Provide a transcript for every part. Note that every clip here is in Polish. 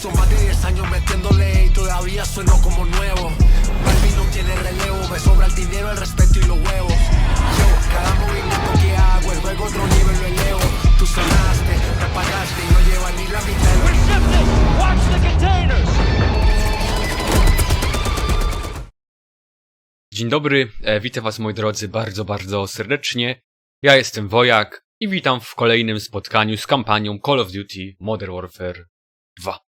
Son más de 10 años metiéndole y todavía sueno como nuevo. No tiene relevo, me sobra el dinero, el respeto y los huevos. Yo, cada movimiento que hago, el juego otro nivel lo elevo. Tú sonaste, me pagaste y no llevas ni la mitad Shifting! Watch the containers! Dzień dobry, e, witam was moi drodzy bardzo, bardzo serdecznie. Ja jestem Wojak i witam w kolejnym spotkaniu z kampanią Call of Duty Modern Warfare 2.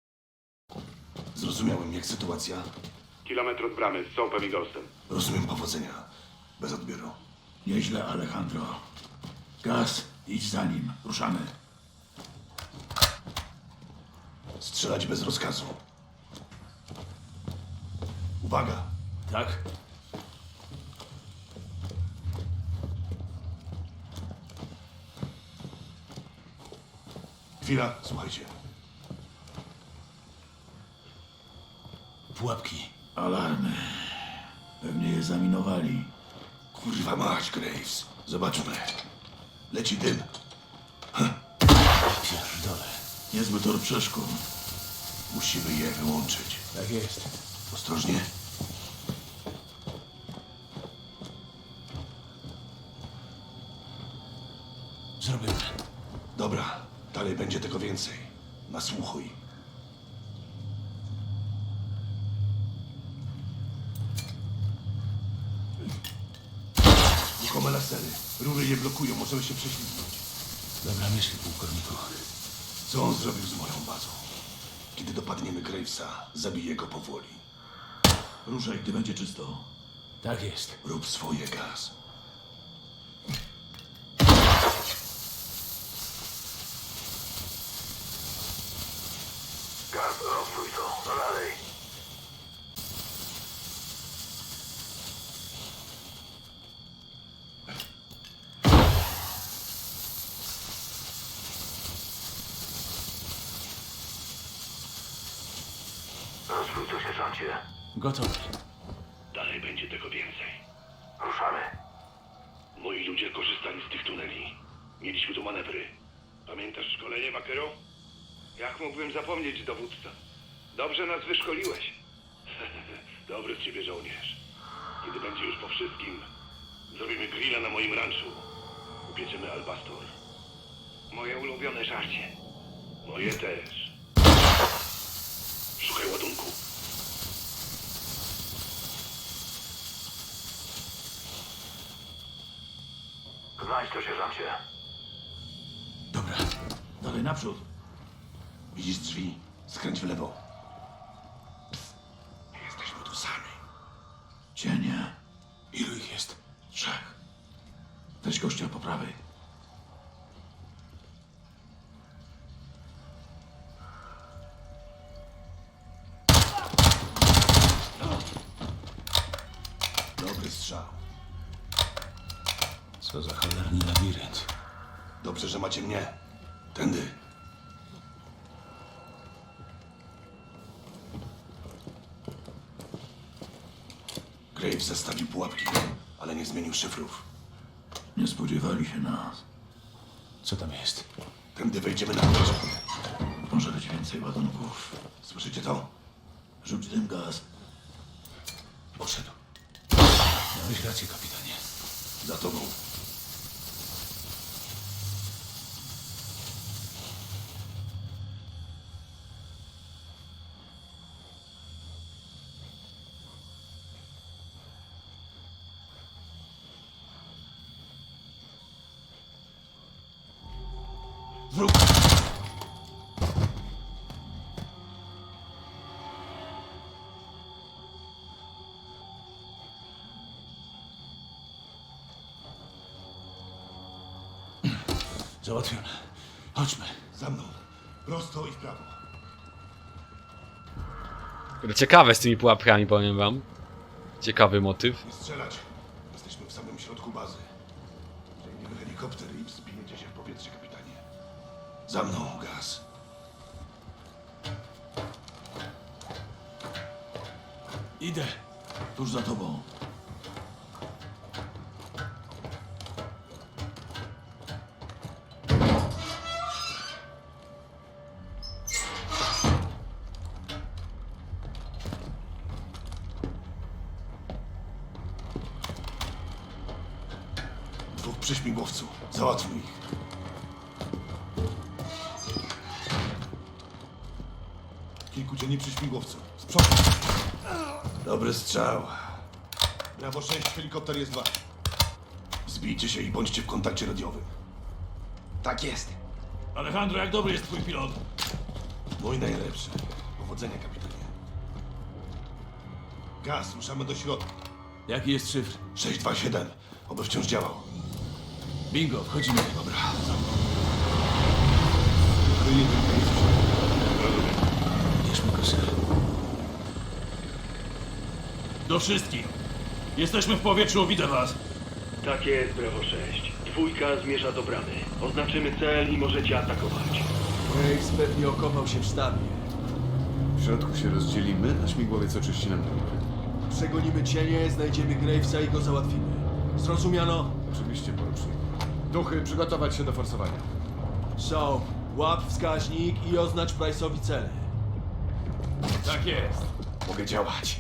Zrozumiałem, jak sytuacja. Kilometr od bramy, z Soapem i Ghostem. Rozumiem powodzenia. Bez odbioru. Nieźle, Alejandro. Gaz, idź za nim. Ruszamy. Strzelać bez rozkazu. Uwaga! Tak? Chwila, słuchajcie. Pułapki. Alarmy. Pewnie je zaminowali. Kurwa mać, Graves. Zobaczmy. Leci dym. Pierdolę. Niezły tor przeszkód. Musimy je wyłączyć. Tak jest. Ostrożnie. Zrobimy. Dobra, dalej będzie tego więcej. Nasłuchuj. Blokują, możemy się prześlizgnąć. Dobra myśl, pułkowniku. Co on zrobił z moją bazą? Kiedy dopadniemy Gravesa, zabiję go powoli. Ruszaj, gdy będzie czysto. Tak jest. Rób swoje gaz. Gaz, rozstój to. Co dalej? Rozstój to, Gotowy. Dalej będzie tego więcej. Ruszamy. Moi ludzie korzystali z tych tuneli. Mieliśmy tu manewry. Pamiętasz szkolenie, Wakero? Jak mógłbym zapomnieć, dowódca? Dobrze nas wyszkoliłeś. Dobry z ciebie żołnierz. Kiedy będzie już po wszystkim, zrobimy grilla na moim ranczu. Upieczemy albastor. Moje ulubione żarcie. Moje też. To, sierżancie. Dobra. Dalej naprzód. Widzisz drzwi? Skręć w lewo. Nie jesteśmy tu sami. Cienie. Ilu ich jest? Trzech. Weź gościa po prawej. Macie mnie. Tędy. Graves zastawił pułapki, ale nie zmienił szyfrów. Nie spodziewali się nas. Co tam jest? Tędy wejdziemy na górze. Może być więcej ładunków. Słyszycie to? Rzuć dym gaz. Poszedł. Miałeś rację, kapitanie. Za tobą. Załatwione. Chodźmy. Za mną. Prosto i w prawo. Kurde, Ciekawe z tymi pułapkami, powiem wam. Ciekawy motyw. Nie strzelać. Jesteśmy w samym środku bazy. Przejmiemy helikopter i wzbijecie się w powietrze, kapitanie. Za mną, gaz. Idę. Tuż za tobą. Kilku cieni przy śmigłowcu. Z przodu. Dobry strzał. Brawo 6, helikopter jest wasz. Zbijcie się i bądźcie w kontakcie radiowym. Tak jest. Alejandro, jak dobry jest twój pilot? Mój najlepszy. Powodzenia, kapitanie. Gaz, ruszamy do środka. Jaki jest szyfr? 627. Oby wciąż działał. Bingo, wchodzimy. Dobra. Kryjemy. Do wszystkich. Jesteśmy w powietrzu, widzę was. Tak jest, Bravo 6. Dwójka zmierza do bramy. Oznaczymy cel i możecie atakować. Graves pewnie okopał się w sztabie. W środku się rozdzielimy, a śmigłowiec oczyści nam drogę. Przegonimy cienie, znajdziemy Gravesa i go załatwimy. Zrozumiano? Oczywiście, porucznik. Duchy, przygotować się do forsowania. So, łap wskaźnik i oznacz Price'owi cele. Tak jest. Mogę działać.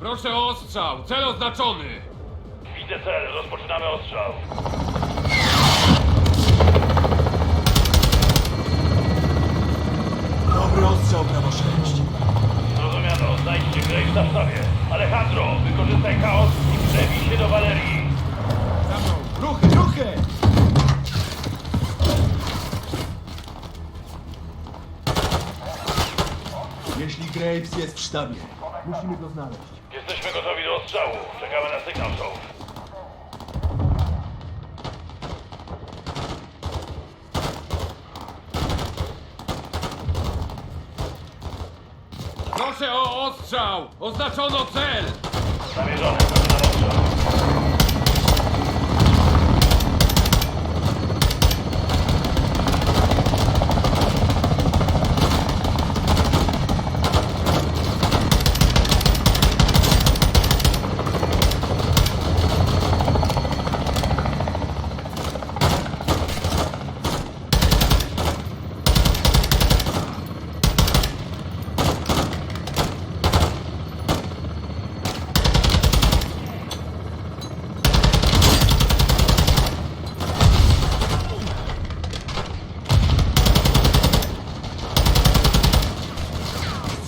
Proszę o ostrzał! Cel oznaczony! Widzę cel, rozpoczynamy ostrzał. Dobry ostrzał, Bravo 6. Zrozumiano, znajdźcie Gravesa w sztabie. Alejandro, wykorzystaj chaos i przebij się do Valerii. Ruchy, ruchy! Jeśli Graves jest w sztabie, musimy go znaleźć. Jesteśmy gotowi do ostrzału. Czekamy na sygnał, Soap. Proszę o ostrzał! Oznaczono cel! Zamierzony, zaczynam ostrzał.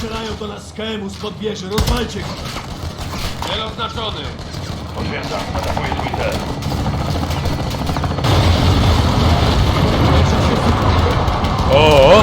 Strzelają do nas z KM-u spod wieży, rozwalcie go! Cel oznaczony! Potwierdzam, atakuję cel. O! Gotowi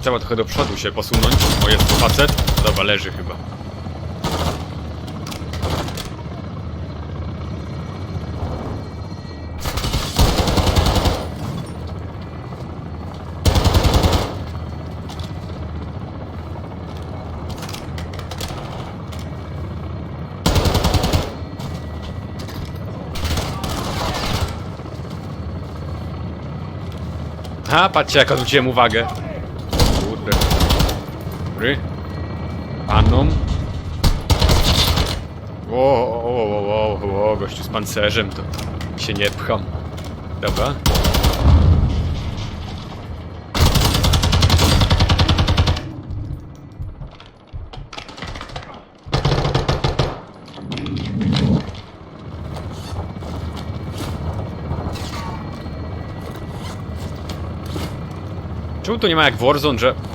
Trzeba trochę do przodu się posunąć. O, jest tu facet. Dobra, leży chyba. A, patrzcie jak odwróciłem uwagę. Kurde. Dobry. Panom. O, o, o, o, o, o, gościu z pancerzem to się nie pcham. Dobra. Czemu to nie ma jak Warzone, że...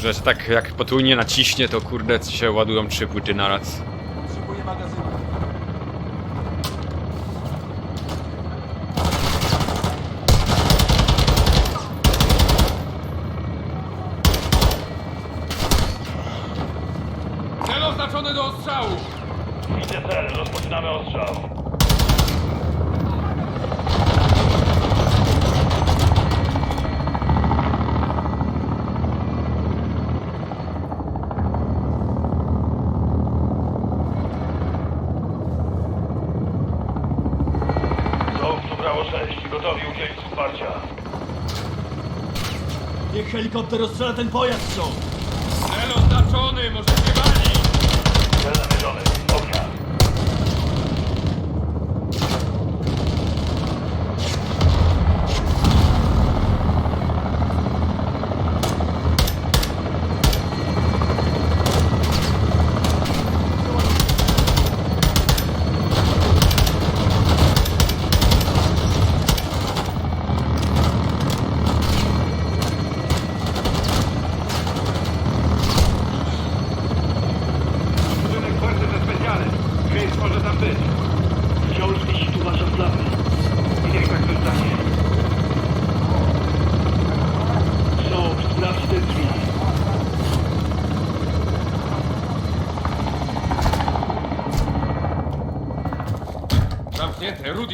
Że tak jak potrójnie naciśnie, to kurde się ładują trzy płyty naraz. Potrzebuję magazynu. Cel oznaczony do ostrzału. Widzę cel, rozpoczynamy ostrzał. Czołg tu brało 6, gotowi udzielić wsparcia. Niech helikopter rozstrzela ten pojazd, są!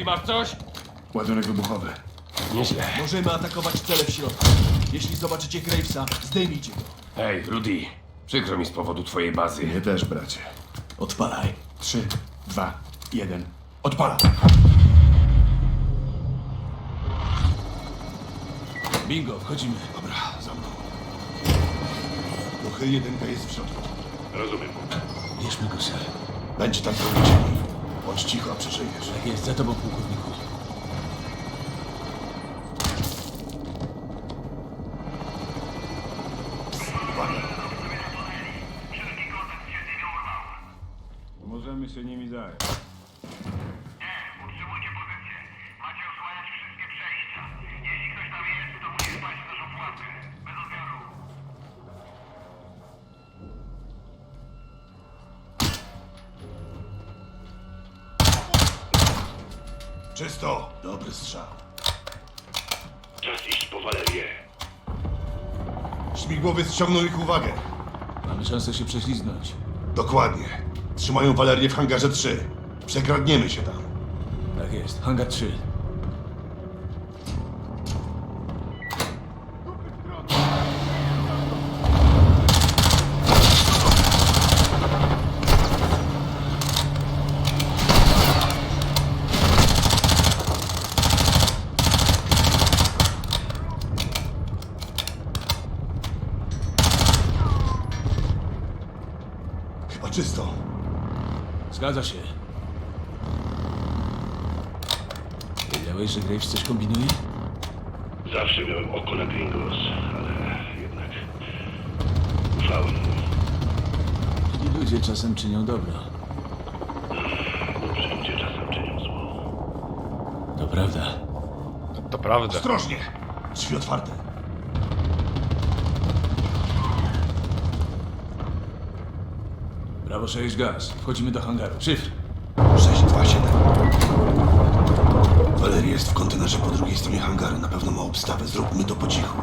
Masz coś? Ładunek wybuchowy. Nieźle. Możemy atakować cele w środku. Jeśli zobaczycie Gravesa, zdejmijcie go. Hej, Rudy. Przykro mi z powodu twojej bazy. Mnie też, bracie. Odpalaj. Trzy, dwa, jeden. Odpala! Bingo, wchodzimy. Dobra, za mną. Uchyl jedynka jest w środku. Rozumiem. Bierzmy go, ser. Będzie tam pełno cieni. Bądź cicho, a przeżyjesz. Tak jest, za tobą, pułkowniku. Ściągnął ich uwagę. Mamy szansę się prześlizgnąć. Dokładnie. Trzymają Walerię w hangarze 3. Przekradniemy się tam. Tak jest, hangar 3. Chyba Czysto. Zgadza się. Wiedziałeś, że Graves coś kombinuje? Zawsze miałem oko na Gringos, ale jednak ufałem mu. I ludzie czasem czynią dobro. Dobrzy ludzie czasem czynią zło. To prawda. To prawda. Ostrożnie! Drzwi otwarte. Brawo 6 gaz. Wchodzimy do hangaru. Szyfr. 627. Valerie jest w kontenerze po drugiej stronie hangaru. Na pewno ma obstawę. Zróbmy to po cichu.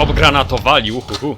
Obgranatowali, uhuhu.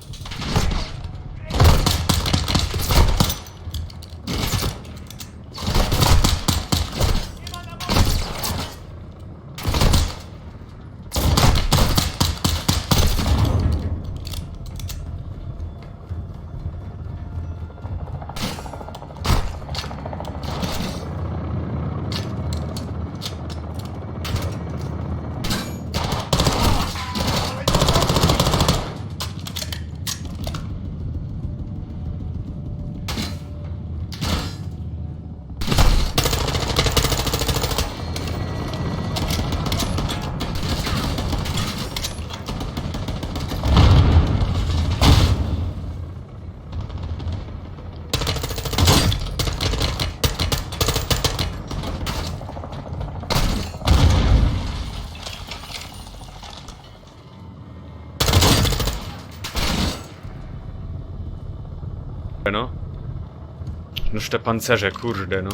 Te pancerze, kurde, no.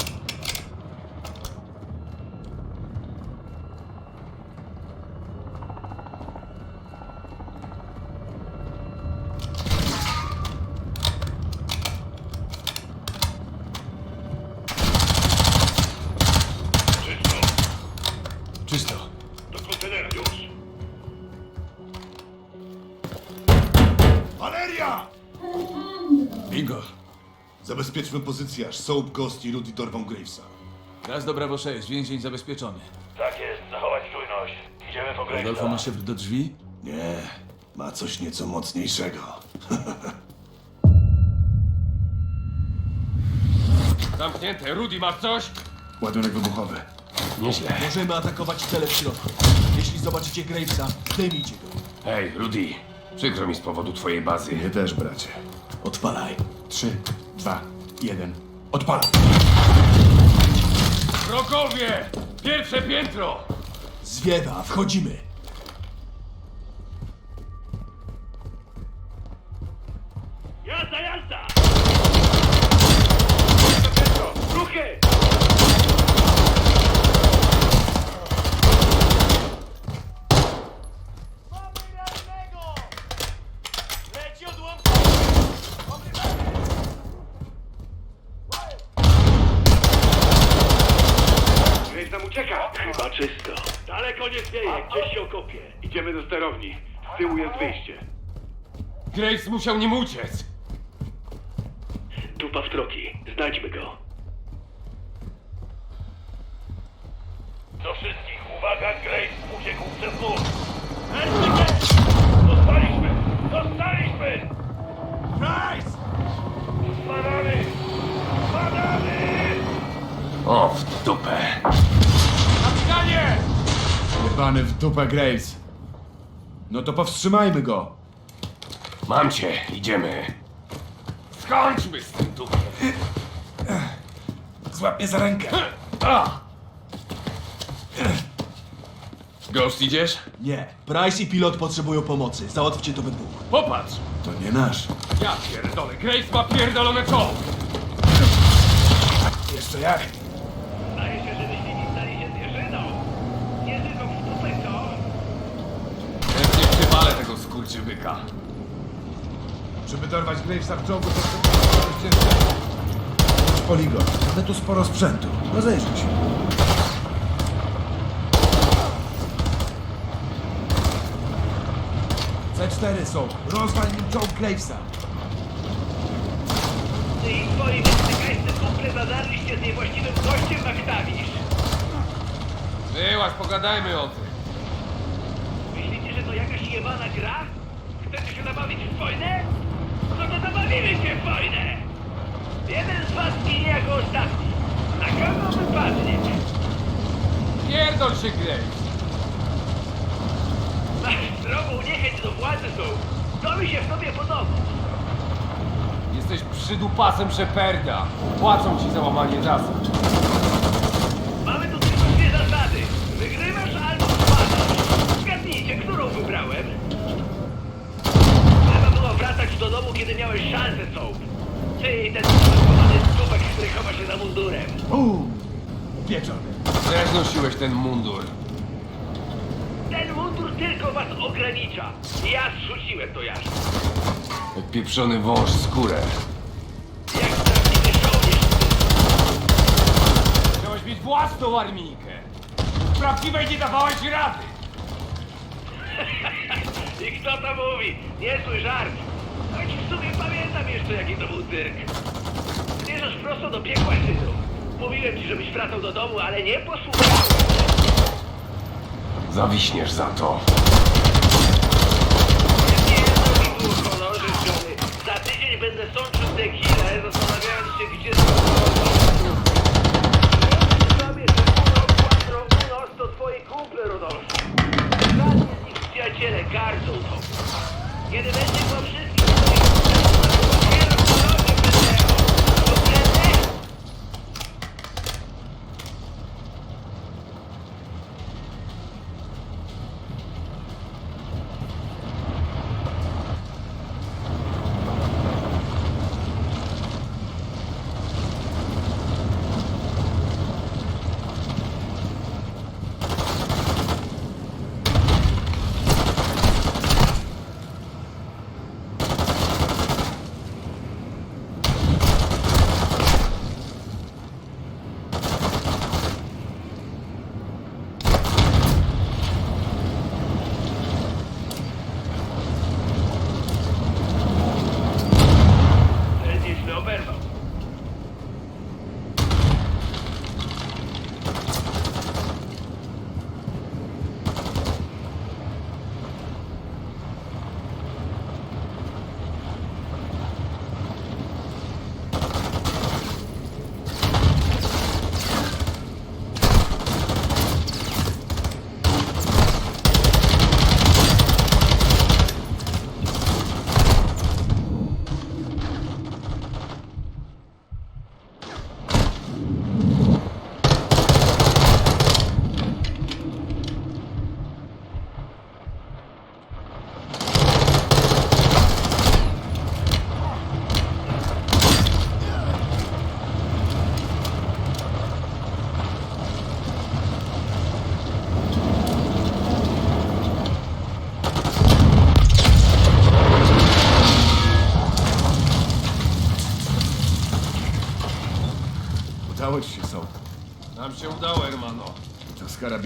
Zabezpieczmy pozycję, aż Soap, Ghost i Rudy dorwą Gravesa. Gaz do Brawo 6. Więzień zabezpieczony. Tak jest, zachować czujność. Idziemy po Rodolfo ma szyfr do drzwi? Nie, ma coś nieco mocniejszego. Zamknięte. Rudy, masz coś? Ładunek wybuchowy. Nieźle. Możemy atakować cele w środku. Jeśli zobaczycie Gravesa, zdejmijcie go. Hej, Rudy. Przykro mi z powodu twojej bazy. Mnie też, bracie. Odpalaj. Trzy, dwa, jeden. Odpalam. Wrogowie! Pierwsze piętro! Zwiewa, wchodzimy. Grace musiał nim uciec. Dupa w troki. Znajdźmy go. Do wszystkich, uwaga, Graves uciekł przez mur. Ertykę! Dostaliśmy! Dostaliśmy! Price! Spadamy! Spadamy! O, w dupę. Kapitanie! Jebany w dupę Graves. No to powstrzymajmy go. Mam cię. Idziemy. Skończmy z tym dupem. Złap mnie za rękę. A! Ghost, idziesz? Nie. Price i pilot potrzebują pomocy. Załatwcie to we dwóch. Popatrz! To nie nasz. Ja pierdolę. Grace ma pierdolone czoło. Jeszcze jak? Zdaje się, że myśliwi stali się zwierzyną. Nie tylko w dupę, co? Chętnie przywalę tego skurczybyka. Żeby dorwać Gravesa w ciągu, to trzeba. Poligon, mamy tu sporo sprzętu. Rozejrzyj się. C4 są. Rozwal nim czołg Gravesa. Ty i twoi wystrykajcy kumple zadarliście z niewłaściwym gościem Maktawisz. Byłaś, pogadajmy o tym. Myślicie, że to jakaś jebana gra? Chcecie się nabawić w wojnę? Się w wojnę! Jeden z was ginie jako ostatni. Na kogo wypadnie? Pierdol się, Graves. Masz drogą niechęć do władzy są. To mi się w tobie podoba. Jesteś przydupasem Sheparda. Płacą ci za łamanie zasad. Mamy tu tylko dwie zasady. Wygrywasz albo spadasz. Zgadnijcie, którą wybrałem? Trzeba było wracać do domu, kiedy miałeś szansę, Soap. Ty i ten spaskowany dupek, który chowa się za mundurem. Bum! Pieczony. Też nosiłeś ten mundur. Ten mundur tylko was ogranicza. Ja zrzuciłem to jarzmo. Jak pieprzony wąż skórę. Jak prawdziwy żołnierz. Chciałeś mieć własną armijkę. Prawdziwej nie dawałeś rady. I kto to mówi? Niezły żart. Choć w sumie pamiętam jeszcze, jaki to był cyrk. Zmierzasz prosto do piekła, synu. Mówiłem ci, żebyś wracał do domu, ale nie posłuchałeś. Zawiśniesz za to.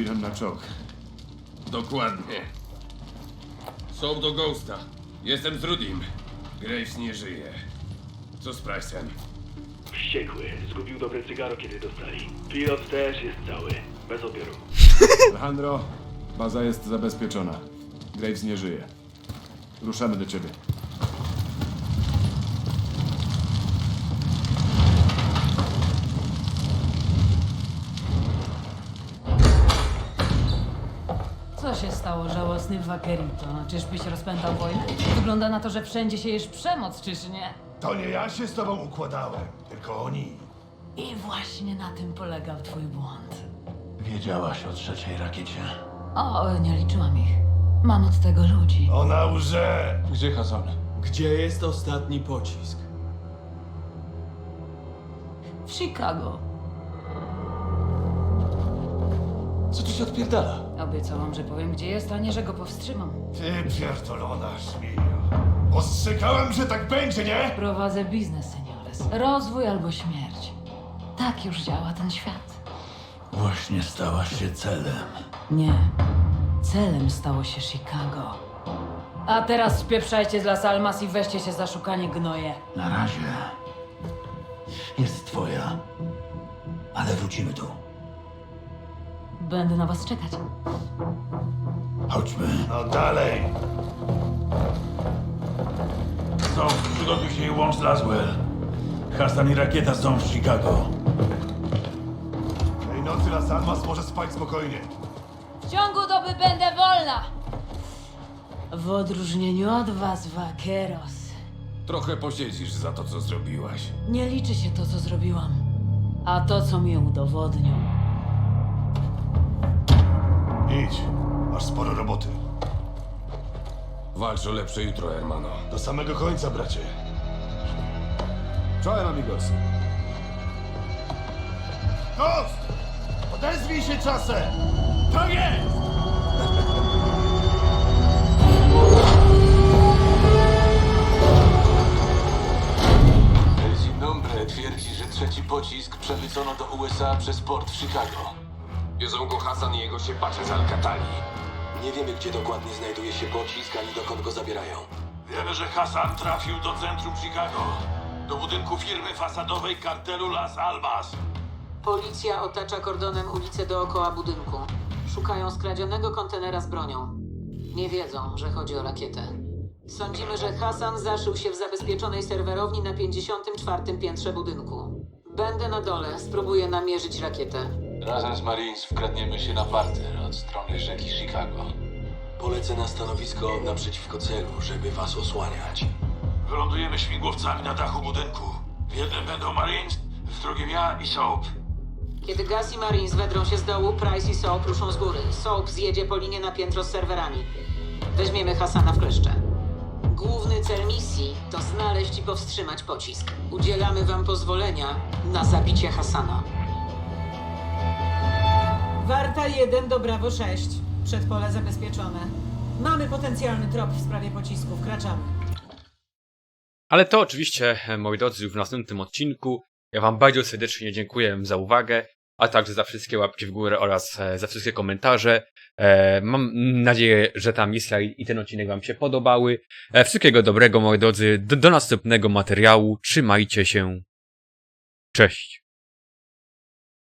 To z karabinem na czołg. Dokładnie. Są do Ghosta. Jestem z Rudim. Graves nie żyje. Co z Price'em? Wściekły. Zgubił dobre cygaro, kiedy dostali. Pilot też jest cały. Bez opioru. Alejandro, baza jest zabezpieczona. Graves nie żyje. Ruszamy do ciebie. Co się stało, żałosny Vaquerito? Czyżbyś rozpętał wojnę? Wygląda na to, że wszędzie siejesz przemoc, czyż nie? To nie ja się z tobą układałem, tylko oni. I właśnie na tym polegał twój błąd. Wiedziałaś o trzeciej rakiecie. O, nie liczyłam ich. Mam od tego ludzi. Ona łże! Gdzie Hasan? Gdzie jest ostatni pocisk? W Chicago. Co tu się odpierdala? Obiecałam, że powiem, gdzie jest, a nie, że go powstrzymam. Ty pierdolona szmija. Ostrzegałem, że tak będzie, nie? Prowadzę biznes, seniores. Rozwój albo śmierć. Tak już działa ten świat. Właśnie stałaś się celem. Nie. Celem stało się Chicago. A teraz spieprzajcie z Las Almas i weźcie się za szukanie gnoje. Na razie. Jest twoja. Ale wrócimy tu. Będę na was czekać. Chodźmy. No dalej. Są, przygotuj się i łącz Laswell. Hassan i rakieta są w Chicago. Tej nocy Las Almas może spać spokojnie. W ciągu doby będę wolna! W odróżnieniu od was, Vaqueros. Trochę posiedzisz za to, co zrobiłaś. Nie liczy się to, co zrobiłam, a to, co mi udowodnią. Idź. Masz sporo roboty. Walcz o lepsze jutro, hermano. Do samego końca, bracie. Czołem, amigos. Ghost! Odezwij się czasem! To jest! El twierdzi, że trzeci pocisk przemycono do USA przez port w Chicago. Wiozą go Hasan i jego siepacze z Alcatali. Nie wiemy, gdzie dokładnie znajduje się pocisk, ani dokąd go zabierają. Wiemy, że Hassan trafił do centrum Chicago. Do budynku firmy fasadowej kartelu Las Almas. Policja otacza kordonem ulicę dookoła budynku. Szukają skradzionego kontenera z bronią. Nie wiedzą, że chodzi o rakietę. Sądzimy, że Hasan zaszył się w zabezpieczonej serwerowni na 54. piętrze budynku. Będę na dole, spróbuję namierzyć rakietę. Razem z Marines wkradniemy się na parter od strony rzeki Chicago. Polecę na stanowisko naprzeciwko celu, żeby was osłaniać. Wylądujemy śmigłowcami na dachu budynku. W jednym będą Marines, w drugim ja i Soap. Kiedy Gas i Marines wedrą się z dołu, Price i Soap ruszą z góry. Soap zjedzie po linie na piętro z serwerami. Weźmiemy Hasana w kleszcze. Główny cel misji to znaleźć i powstrzymać pocisk. Udzielamy wam pozwolenia na zabicie Hasana. Warta 1 do Bravo 6. Przedpole zabezpieczone. Mamy potencjalny trop w sprawie pocisku. Wkraczamy. Ale to oczywiście, e, moi drodzy, w następnym odcinku. Ja wam bardzo serdecznie dziękuję za uwagę, a także za wszystkie łapki w górę oraz e, za wszystkie komentarze. E, Mam nadzieję, że ta misja i ten odcinek wam się podobały. Wszystkiego dobrego, moi drodzy, do, do następnego materiału. Trzymajcie się. Cześć.